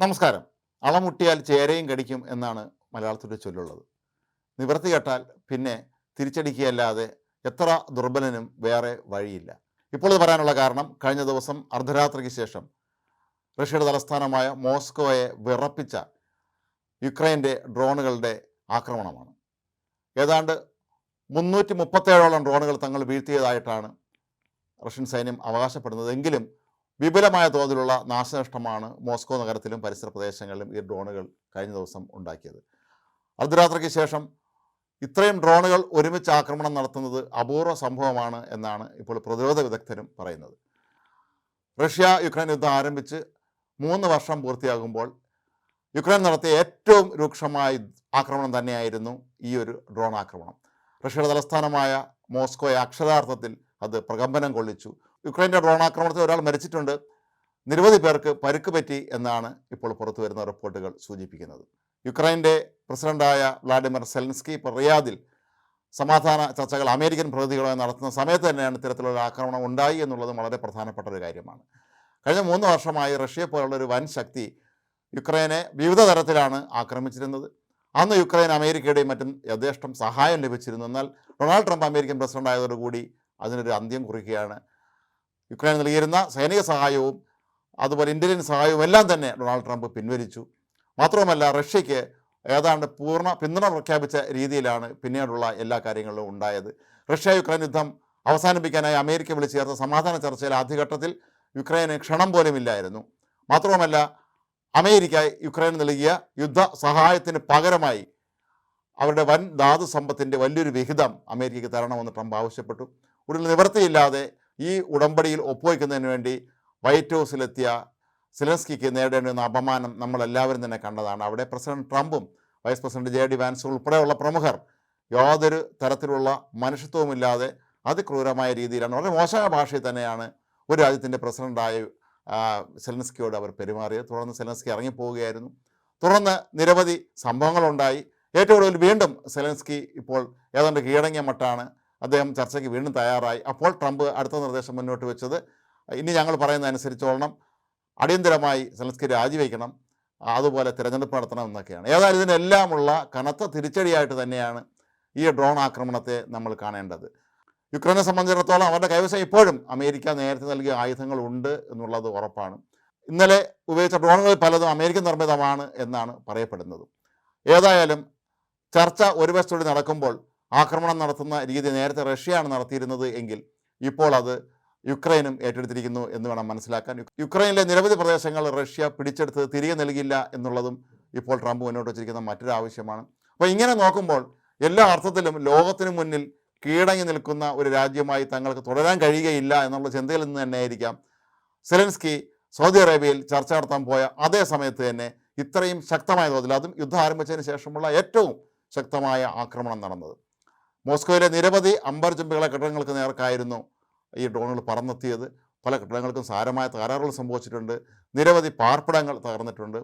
നമസ്കാരം. അളമുട്ടിയാൽ ചേരയും കടിക്കും എന്നാണ് മലയാളത്തിന്റെ ചൊല്ലുള്ളത്. നിവർത്തി കേട്ടാൽ പിന്നെ തിരിച്ചടിക്കുകയല്ലാതെ എത്ര ദുർബലനും വേറെ വഴിയില്ല. ഇപ്പോൾ ഇത് പറയാനുള്ള കാരണം കഴിഞ്ഞ ദിവസം അർദ്ധരാത്രിക്ക് ശേഷം റഷ്യയുടെ തലസ്ഥാനമായ മോസ്കോയെ വിറപ്പിച്ച യുക്രൈന്റെ ഡ്രോണുകളുടെ ആക്രമണമാണ്. ഏതാണ്ട് മുന്നൂറ്റി മുപ്പത്തേഴോളം ഡ്രോണുകൾ തങ്ങൾ വീഴ്ത്തിയതായിട്ടാണ് റഷ്യൻ സൈന്യം അവകാശപ്പെടുന്നത്. എങ്കിലും വിപുലമായ തോതിലുള്ള നാശനഷ്ടമാണ് മോസ്കോ നഗരത്തിലും പരിസര പ്രദേശങ്ങളിലും ഈ ഡ്രോണുകൾ കഴിഞ്ഞ ദിവസം ഉണ്ടാക്കിയത്. അർദ്ധരാത്രിക്ക് ശേഷം ഇത്രയും ഡ്രോണുകൾ ഒരുമിച്ച് ആക്രമണം നടത്തുന്നത് അപൂർവ സംഭവമാണ് എന്നാണ് ഇപ്പോൾ പ്രതിരോധ വിദഗ്ധരും പറയുന്നത്. റഷ്യ യുക്രൈൻ യുദ്ധം ആരംഭിച്ച് മൂന്ന് വർഷം പൂർത്തിയാകുമ്പോൾ യുക്രൈൻ നടത്തിയ ഏറ്റവും രൂക്ഷമായ ആക്രമണം തന്നെയായിരുന്നു ഈ ഒരു ഡ്രോൺ ആക്രമണം. റഷ്യയുടെ തലസ്ഥാനമായ മോസ്കോയെ അക്ഷരാർത്ഥത്തിൽ അത് പ്രകമ്പനം കൊള്ളിച്ചു. യുക്രൈന്റെ ഡ്രോൺ ആക്രമണത്തിൽ ഒരാൾ മരിച്ചിട്ടുണ്ട്. നിരവധി പേർക്ക് പരുക്ക് പറ്റി എന്നാണ് ഇപ്പോൾ പുറത്തു വരുന്ന റിപ്പോർട്ടുകൾ സൂചിപ്പിക്കുന്നത്. യുക്രൈന്റെ പ്രസിഡന്റായ വ്ളാഡിമിർ സെലൻസ്കി ഇപ്പോൾ റിയാദിൽ സമാധാന ചർച്ചകൾ അമേരിക്കൻ പ്രതിനിധികളുമായി നടത്തുന്ന സമയത്ത് തന്നെയാണ് ഇത്തരത്തിലുള്ള ആക്രമണം ഉണ്ടായി എന്നുള്ളത് വളരെ പ്രധാനപ്പെട്ട ഒരു കാര്യമാണ്. കഴിഞ്ഞ മൂന്ന് വർഷമായി റഷ്യയെ പോലുള്ള ഒരു വൻ ശക്തി യുക്രൈനെ വിവിധ തരത്തിലാണ് ആക്രമിച്ചിരുന്നത്. അന്ന് യുക്രൈൻ അമേരിക്കയുടെയും മറ്റും യഥേഷ്ടം സഹായം ലഭിച്ചിരുന്നു. എന്നാൽ ഡൊണാൾഡ് ട്രംപ് അമേരിക്കൻ പ്രസിഡന്റ് ആയതോടുകൂടി അതിനൊരു അന്ത്യം കുറിക്കുകയാണ് യുക്രൈൻ നൽകിയിരുന്ന സൈനിക സഹായവും അതുപോലെ ഇന്ത്യൻ സഹായവും എല്ലാം തന്നെ ഡൊണാൾഡ് ട്രംപ് പിൻവലിച്ചു. മാത്രവുമല്ല റഷ്യയ്ക്ക് ഏതാണ്ട് പൂർണ പിന്തുണ പ്രഖ്യാപിച്ച രീതിയിലാണ് പിന്നീടുള്ള എല്ലാ കാര്യങ്ങളിലും ഉണ്ടായത്. റഷ്യ യുക്രൈൻ യുദ്ധം അവസാനിപ്പിക്കാനായി അമേരിക്ക വിളിച്ചു ചേർത്ത സമാധാന ചർച്ചയിൽ ആദ്യഘട്ടത്തിൽ യുക്രൈന് ക്ഷണം പോലും ഇല്ലായിരുന്നു മാത്രവുമല്ല അമേരിക്ക യുക്രൈന് നൽകിയ യുദ്ധ സഹായത്തിന് പകരമായി അവരുടെ വൻ ധാതു സമ്പത്തിന്റെ വലിയൊരു വിഹിതം അമേരിക്കയ്ക്ക് തരണമെന്ന് ട്രംപ് ആവശ്യപ്പെട്ടു. ഒരു നിവൃത്തിയില്ലാതെ ഈ ഉടമ്പടിയിൽ ഒപ്പുവയ്ക്കുന്നതിന് വേണ്ടി വൈറ്റ് ഹൗസിലെത്തിയ സിലൻസ്കിക്ക് നേരിടേണ്ടി വന്ന അപമാനം നമ്മളെല്ലാവരും തന്നെ കണ്ടതാണ്. അവിടെ പ്രസിഡന്റ് ട്രംപും വൈസ് പ്രസിഡന്റ് ജെ ഡി വാൻസും ഉൾപ്പെടെയുള്ള പ്രമുഖർ യാതൊരു തരത്തിലുള്ള മനുഷ്യത്വവുമില്ലാതെ അതിക്രൂരമായ രീതിയിലാണ് വളരെ മോശമായ ഭാഷയിൽ തന്നെയാണ് ഒരു രാജ്യത്തിന്റെ പ്രസിഡന്റായ ആ, സെലൻസ്കിയോട് അവർ പെരുമാറിയത്. തുടർന്ന് സെലൻസ്കി ഇറങ്ങിപ്പോവുകയായിരുന്നു. തുടർന്ന് നിരവധി സംഭവങ്ങളുണ്ടായി. ഏറ്റവും ഒടുവിൽ വീണ്ടും സെലൻസ്കി ഇപ്പോൾ ഏതാണ്ട് കീഴടങ്ങിയ മട്ടാണ് അദ്ദേഹം ചർച്ചയ്ക്ക് വീണ്ടും തയ്യാറായി. അപ്പോൾ ട്രംപ് അടുത്ത നിർദ്ദേശം മുന്നോട്ട് വെച്ചത് ഇനി ഞങ്ങൾ പറയുന്ന അനുസരിച്ചോളണം അടിയന്തരമായി സെലൻസ്കി രാജിവെക്കണം അതുപോലെ തിരഞ്ഞെടുപ്പ് നടത്തണം എന്നൊക്കെയാണ്. ഏതായാലും ഇതിനെല്ലാമുള്ള കനത്ത തിരിച്ചടിയായിട്ട് തന്നെയാണ് ഈ ഡ്രോൺ ആക്രമണത്തെ നമ്മൾ കാണേണ്ടത്. യുക്രൈനെ സംബന്ധിച്ചിടത്തോളം അവരുടെ കൈവശം ഇപ്പോഴും അമേരിക്ക നേരത്തെ നൽകിയ ആയുധങ്ങളുണ്ട് എന്നുള്ളത് ഉറപ്പാണ്. ഇന്നലെ ഉപയോഗിച്ച ഡ്രോണുകൾ പലതും അമേരിക്കൻ നിർമ്മിതമാണ് എന്നാണ് പറയപ്പെടുന്നത്. ഏതായാലും ചർച്ച ഒരു വശത്തോടെ നടക്കുമ്പോൾ ആക്രമണം നടത്തുന്ന രീതി നേരത്തെ റഷ്യയാണ് നടത്തിയിരുന്നത് എങ്കിൽ ഇപ്പോൾ അത് യുക്രൈനും ഏറ്റെടുത്തിരിക്കുന്നു എന്ന് വേണം മനസ്സിലാക്കാൻ. യുക്രൈനിലെ നിരവധി പ്രദേശങ്ങൾ റഷ്യ പിടിച്ചെടുത്ത് തിരികെ നൽകില്ല എന്നുള്ളതും ഇപ്പോൾ ട്രംപ് മുന്നോട്ട് വച്ചിരിക്കുന്ന മറ്റൊരു ആവശ്യമാണ്. അപ്പോൾ ഇങ്ങനെ നോക്കുമ്പോൾ എല്ലാ അർത്ഥത്തിലും ലോകത്തിനു മുന്നിൽ കീഴടങ്ങി നിൽക്കുന്ന ഒരു രാജ്യമായി തങ്ങൾക്ക് തുടരാൻ കഴിയുകയില്ല എന്നുള്ള ചിന്തയിൽ നിന്ന് തന്നെയായിരിക്കാം. സെലൻസ്കി സൗദി അറേബ്യയിൽ ചർച്ച നടത്താൻ പോയ അതേ സമയത്ത് തന്നെ ഇത്രയും ശക്തമായ തോതിൽ അതും യുദ്ധം ആരംഭിച്ചതിന് ശേഷമുള്ള ഏറ്റവും ശക്തമായ ആക്രമണം നടന്നത്. മോസ്കോയിലെ നിരവധി അമ്പർ അമ്പർചുംബികളെ കെട്ടിടങ്ങൾക്ക് നേർക്കായിരുന്നു ഈ ഡ്രോണുകൾ പറന്നെത്തിയത്. പല കെട്ടിടങ്ങൾക്കും സാരമായ തകരാറുകൾ സംഭവിച്ചിട്ടുണ്ട്. നിരവധി പാർപ്പിടങ്ങൾ തകർന്നിട്ടുണ്ട്.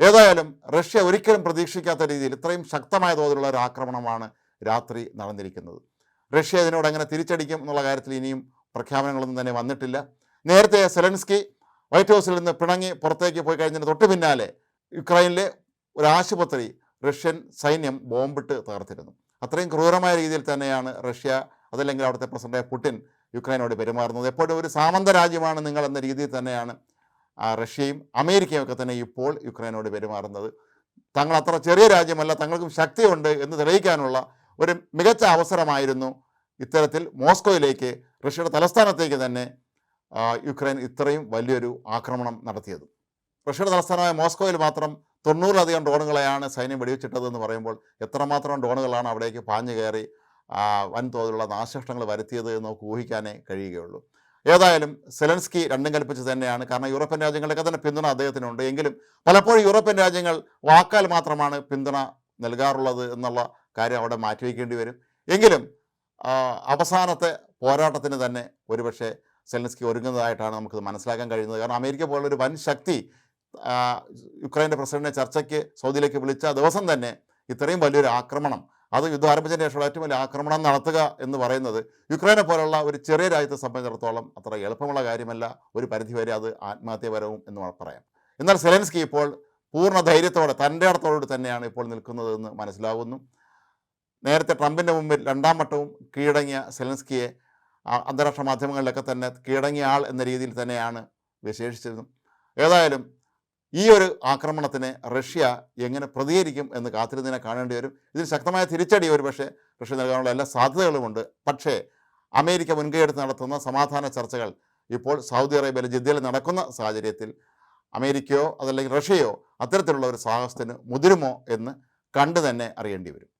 ഏതായാലും റഷ്യ ഒരിക്കലും പ്രതീക്ഷിക്കാത്ത രീതിയിൽ ഇത്രയും ശക്തമായ തോതിലുള്ള ഒരു ആക്രമണമാണ് രാത്രി നടന്നിരിക്കുന്നത്. റഷ്യ ഇതിനോട് എങ്ങനെ തിരിച്ചടിക്കും എന്നുള്ള കാര്യത്തിൽ ഇനിയും പ്രഖ്യാപനങ്ങളൊന്നും തന്നെ വന്നിട്ടില്ല. നേരത്തെ സെലൻസ്കി വൈറ്റ് ഹൗസിൽ നിന്ന് പിണങ്ങി പുറത്തേക്ക് പോയി കഴിഞ്ഞതിന് തൊട്ട് പിന്നാലെ യുക്രൈനിലെ ഒരു ആശുപത്രി റഷ്യൻ സൈന്യം ബോംബിട്ട് തകർത്തിരുന്നു. അത്രയും ക്രൂരമായ രീതിയിൽ തന്നെയാണ് റഷ്യ അതല്ലെങ്കിൽ അവിടുത്തെ പ്രസിഡന്റ് പുടിൻ യുക്രൈനോട് പെരുമാറുന്നത്. എപ്പോഴും ഒരു സാമന്ത രാജ്യമാണ് നിങ്ങൾ എന്ന രീതിയിൽ തന്നെയാണ് റഷ്യയും അമേരിക്കയും ഒക്കെ തന്നെ ഇപ്പോൾ യുക്രൈനോട് പെരുമാറുന്നത്. തങ്ങൾ അത്ര ചെറിയ രാജ്യമല്ല തങ്ങൾക്കും ശക്തിയുണ്ട് എന്ന് തെളിയിക്കാനുള്ള ഒരു മികച്ച അവസരമായിരുന്നു ഇത്തരത്തിൽ മോസ്കോയിലേക്ക് റഷ്യയുടെ തലസ്ഥാനത്തേക്ക് തന്നെ യുക്രൈൻ ഇത്രയും വലിയൊരു ആക്രമണം നടത്തിയത്. റഷ്യയുടെ തലസ്ഥാനമായ മോസ്കോയിൽ മാത്രം തൊണ്ണൂറിലധികം ഡ്രോണുകളെയാണ് സൈന്യം വെടിവെച്ചിട്ടതെന്ന് പറയുമ്പോൾ എത്രമാത്രം ഡ്രോണുകളാണ് അവിടേക്ക് പാഞ്ഞു കയറി വൻതോതിലുള്ള നാശനഷ്ടങ്ങൾ വരുത്തിയത് എന്ന് നമുക്ക് ഊഹിക്കാനേ കഴിയുകയുള്ളൂ. ഏതായാലും സെലൻസ്കി രണ്ടും കൽപ്പിച്ച് തന്നെയാണ്. കാരണം യൂറോപ്യൻ രാജ്യങ്ങളൊക്കെ തന്നെ പിന്തുണ അദ്ദേഹത്തിനുണ്ട്. എങ്കിലും പലപ്പോഴും യൂറോപ്യൻ രാജ്യങ്ങൾ വാക്കാൽ മാത്രമാണ് പിന്തുണ നൽകാറുള്ളത് എന്നുള്ള കാര്യം അവിടെ മാറ്റിവെക്കേണ്ടി വരും. എങ്കിലും അവസാനത്തെ പോരാട്ടത്തിന് തന്നെ ഒരുപക്ഷെ സെലൻസ്കി ഒരുങ്ങുന്നതായിട്ടാണ് നമുക്കത് മനസ്സിലാക്കാൻ കഴിയുന്നത്. കാരണം അമേരിക്ക പോലുള്ള ഒരു വൻ ശക്തി യുക്രൈന്റെ പ്രസിഡന്റിനെ ചർച്ചയ്ക്ക് സൗദിയിലേക്ക് വിളിച്ച ദിവസം തന്നെ ഇത്രയും വലിയൊരു ആക്രമണം അത് യുദ്ധം ആരംഭിച്ചതിന് ശേഷമുള്ള ഏറ്റവും വലിയ ആക്രമണം നടത്തുക എന്ന് പറയുന്നത് യുക്രൈനെ പോലുള്ള ഒരു ചെറിയ രാജ്യത്തെ സംബന്ധിച്ചിടത്തോളം അത്ര എളുപ്പമുള്ള കാര്യമല്ല. ഒരു പരിധിവരെ അത് ആത്മഹത്യപരവും എന്ന് പറയാം എന്നാൽ സെലൻസ്കി ഇപ്പോൾ പൂർണ ധൈര്യത്തോടെ തന്റെ അടുത്തോട് തന്നെയാണ് ഇപ്പോൾ നിൽക്കുന്നതെന്ന് മനസ്സിലാകുന്നു നേരത്തെ ട്രംപിന്റെ മുമ്പിൽ രണ്ടാം വട്ടവും കീഴടങ്ങിയ സെലൻസ്കിയെ അന്താരാഷ്ട്ര മാധ്യമങ്ങളിലൊക്കെ തന്നെ കീഴടങ്ങിയ ആൾ എന്ന രീതിയിൽ തന്നെയാണ് വിശേഷിച്ചിരുന്നത്. ഏതായാലും ഈ ഒരു ആക്രമണത്തിന് റഷ്യ എങ്ങനെ പ്രതികരിക്കും എന്ന് കാത്തിരുന്നതിനെ കാണേണ്ടി വരും. ഇതിൽ ശക്തമായ തിരിച്ചടി ഒരു പക്ഷേ റഷ്യ നൽകാനുള്ള എല്ലാ സാധ്യതകളുമുണ്ട് പക്ഷേ അമേരിക്ക മുൻകൈയെടുത്ത് നടത്തുന്ന സമാധാന ചർച്ചകൾ ഇപ്പോൾ സൗദി അറേബ്യയിലെ ജിദ്ദയിൽ നടക്കുന്ന സാഹചര്യത്തിൽ അമേരിക്കയോ അതല്ലെങ്കിൽ റഷ്യയോ അത്തരത്തിലുള്ള ഒരു സാഹസത്തിന് മുതിരുമോ എന്ന് കണ്ടു തന്നെ അറിയേണ്ടി വരും.